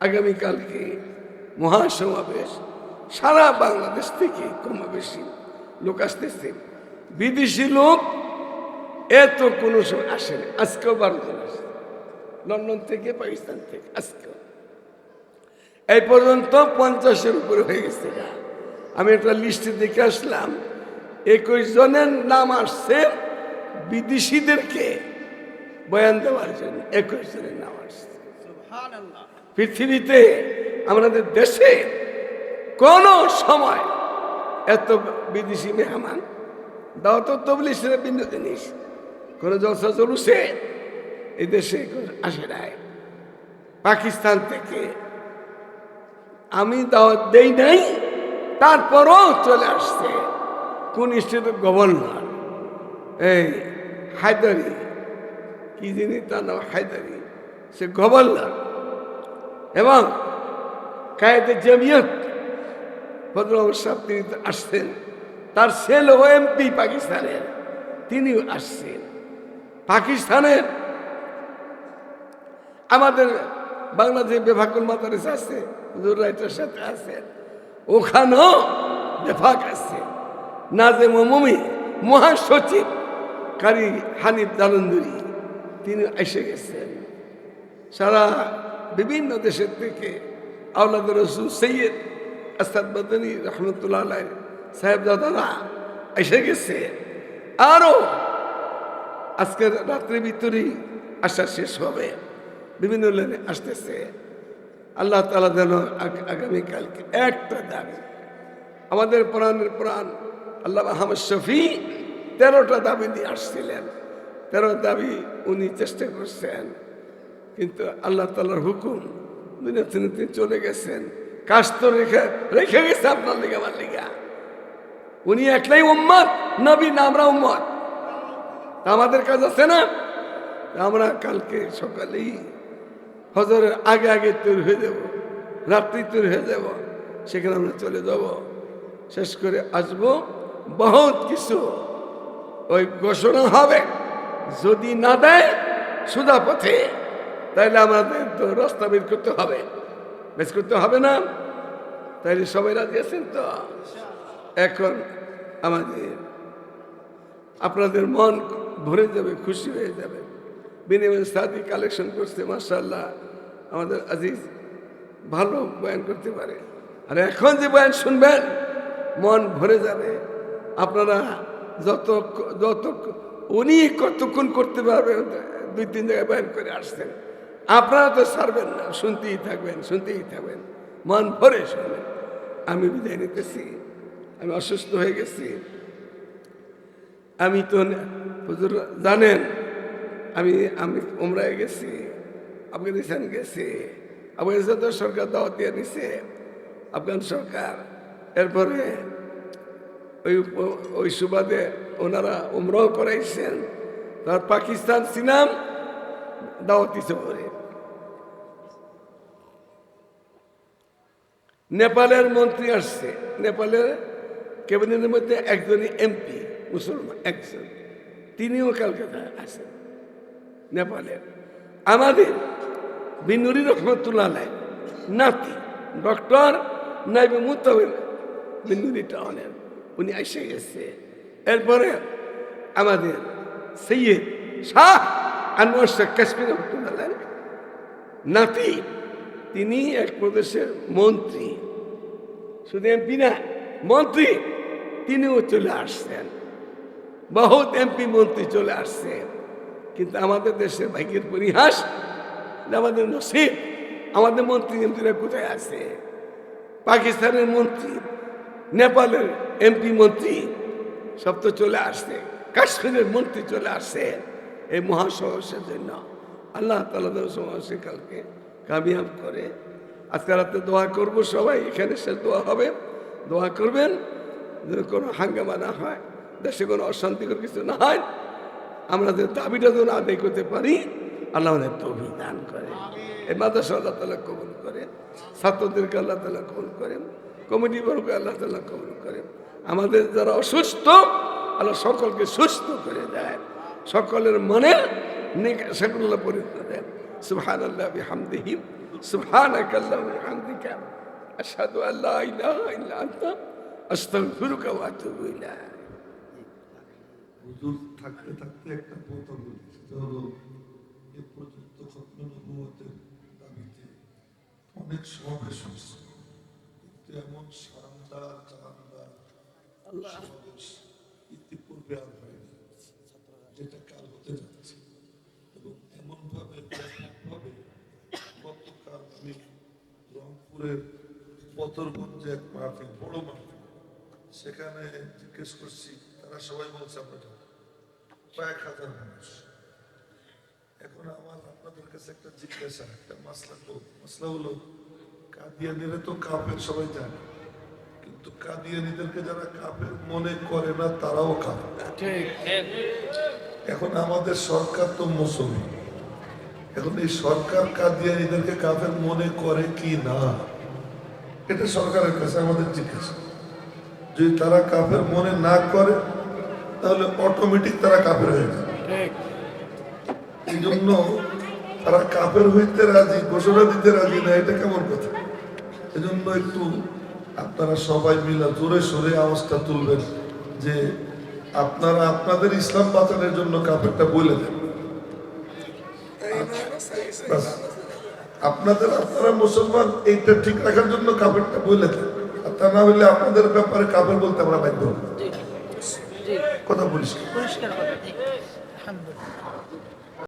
আগামীকালকে মহাসমাবেশ সারা বাংলাদেশ থেকে কম বেশি লোক আসতেছে। বিদেশি লোক এত কোনো সময় আসেনি আজকেও বারো জন আসে। লন্ডন থেকে, পাকিস্তান থেকে, আজকেও। এই পর্যন্ত পঞ্চাশের উপরে হয়ে গেছে। আমি একটা লিস্টে দেখে আসলাম, একুশ জনের নাম আসছে বিদেশিদেরকে বয়ান দেওয়ার জন্য। একুশ জনের নাম আসছে। পৃথিবীতে, আমাদের দেশে কোন সময় এত বিদেশি মেহমান দাও তো তবলিশের ভিন্ন জিনিস। কোন জলসা চলুছে এই দেশে আসে নাই। পাকিস্তান থেকে আমি দাওয়াত দেই নাই, তারপরও চলে আসছে কোন স্টেটের গভর্নর। এই হায়দারি, কি জিনিস তার নাম হায়দারি, সে গভর্নর। এবং কায়েদে জমিয়ত ফজল সাহেব তিনি আসছেন। তার সেল ও এমপি পাকিস্তানের, তিনিও আসছেন। পাকিস্তানের আমাদের বাংলাদেশে বেফাকুল মাদারিস আছে হুজুর রাইটার সাথে আছেন। ওখানেও বেফাক আছে। নাজেম মমি মহাসচিব কারি হানিফ দালন্দুরি তিনি এসে গেছেন। সারা বিভিন্ন দেশের থেকে আওলাদ রসুল সৈয়দ আসাদ বদনী রহমতুল্লাহ আলাই সাহেব দাদারা এসে গেছে। আরও আজকের রাত্রে ভিতরেই আসা শেষ হবে। বিভিন্ন লাইনে আসতেছে। আল্লাহ তালা যেন আগামীকালকে একটা দাবি, আমাদের প্রাণের প্রাণ, আল্লাহ আহমদ শফি তেরোটা দাবি নিয়ে আসছিলেন। তেরো দাবি উনি চেষ্টা করছেন। কিন্তু আল্লাহ তালার হুকুম, দুনিয়া তিনি তিনি চলে গেছেন। কাজ তো রেখে রেখে গেছে আপনার লিগা, আমার লিগা। উনি একলাই উম্মত নবী না আমরা উম্মত আমাদের কাজ আছে না? আমরা কালকে সকালেই হজরের আগে আগে তৈরি হয়ে যাব, রাত্রি তৈরি হয়ে যাব, সেখানে আমরা চলে যাব। শেষ করে আসব, বহুত কিছু ওই ঘোষণা হবে। যদি না দেয় সুদা পথে তাহলে আমাদের তো রাস্তা বের করতে হবে। বের করতে হবে না? তাইলে সবাই রাজি আছেন তো? এখন আমাদের, আপনাদের মন ভরে যাবে, খুশি হয়ে যাবে। বিনিময় সাদি কালেকশন করছে মার্শাল্লাহ আমাদের আজিজ ভালো বয়ান করতে পারে। আর এখন যে বয়ান শুনবেন, মন ভরে যাবে। আপনারা যত যত, উনি কতক্ষণ করতে পারবেন, দুই, তিন জায়গায় বয়ান করে আসছেন। আপনারা তো ছাড়বেন না, শুনতেই থাকবেন শুনতেই থাকবেন। মন ভরে শুনবেন। আমি বিদায় নিতেছি, আমি অসুস্থ হয়ে গেছি। আমি তো জানেন, আমি আমি উমরায় গেছি, আফগানিস্তান গেছি, আফগানিস্তান তো সরকার দাওয়াত দিয়ে নিছে, আফগান সরকার। এরপরে ওই ওই সুবাদে ওনারা উমরাও করাইছেন। তার পাকিস্তান সিনাম দাওয়াত পরে নেপালের মন্ত্রী আসছে নেপালের ক্যাবিনেটের মধ্যে একজনই এমপি মুসলমান একজন তিনিও কলকাতায় আসেন নেপালের আমাদের বিনুরি রহমতুল্লাহ নাতি ডক্টর নাইবে মুতাবিন বিনুরি টাউনের উনি এসে গেছে এরপরে আমাদের সৈয়দ শাহ আনোয়ার শেখ কাশ্মীর রহমতুল্লাহ নাতি, তিনি এক প্রদেশের মন্ত্রী। শুধু এমপি না, মন্ত্রী, তিনিও চলে আসছেন। বহুত এমপি মন্ত্রী চলে আসছেন। কিন্তু আমাদের দেশের ভাগ্যের পরিহাস, আমাদের নসিব, আমাদের মন্ত্রী এমপিরা কোথায় আছে? পাকিস্তানের মন্ত্রী, নেপালের এমপি মন্ত্রী, সব তো চলে আসছে। কাশ্মীরের মন্ত্রী চলে আসছে। এই মহাসমস্যার জন্য আল্লাহ তালা সমাবেশে কালকে কামিয়াব করে। আজকে রাতে দোয়া করব সবাই এখানে শেষ দোয়া হবে। দোয়া করবেন যেন কোনো হাঙ্গামা না হয় দেশে কোনো অশান্তিকর কিছু না হয় আমরা যে দাবিটা যেন আদায় করতে পারি আল্লাহ আমাদের তৌফিক দান করে। এই মাদ্রাসা আল্লাহ তালা কবুল করেন ছাত্রদেরকে আল্লাহ তালা কবুল করেন কমিটি বর্গকে আল্লাহ তালা কবুল করেন আমাদের যারা অসুস্থ আল্লাহ সকলকে সুস্থ করে দেয়। সকলের মনে সেগুলো পরিণত দেন সুহান আল্লাহ হামদিহিম সুহান হামদিকা আসাদু আল্লাহ আস্তাগফিরুকা ওয়া আতুবু ইলাইক। ইতিপূর্বে রংপুরের পতরগঞ্জে এক মাহফিল বড় মাহফিল। সেখানে জিজ্ঞেস করছি তারা সবাই বলছে আমরা কয়েক হাজার মানুষ। এখন আমার আপনাদের কাছে একটা জিজ্ঞাসা একটা মাসলা মাসলা হলো কাদিয়ানিরা তো কাপের সবাই জানে। কিন্তু কাদিয়ানিদেরকে যারা কাপের মনে করে না তারাও কাপের এখন আমাদের সরকার তো মুসলমান এখন এই সরকার কাদিয়ানিদেরকে কাফের মনে করে কি না? এটা সরকারের কাছে আমাদের জিজ্ঞাসা। যদি তারা কাফের মনে না করে তাহলে অটোমেটিক তারা কাফের হয়ে যাবে। এই জন্য তারা কাফের হইতে রাজি ঘোষণা দিতে রাজি না এটা কেমন কথা? এই জন্য একটু আপনারা সবাই মিলে জোরে সোরে আওয়াজটা তুলবেন যে আপনারা আপনাদের ইসলাম বাঁচানোর জন্য কাফেরটা বলে দেন। আপনাদের আপনারা মুসলমান এইটা ঠিক রাখার জন্য কাপড়টা বলে আর তা না হলে আপনাদের ব্যাপারে কাপড় বলতে আমরা বাধ্য। কথা বলিস পরিষ্কার আলহামদুলিল্লাহ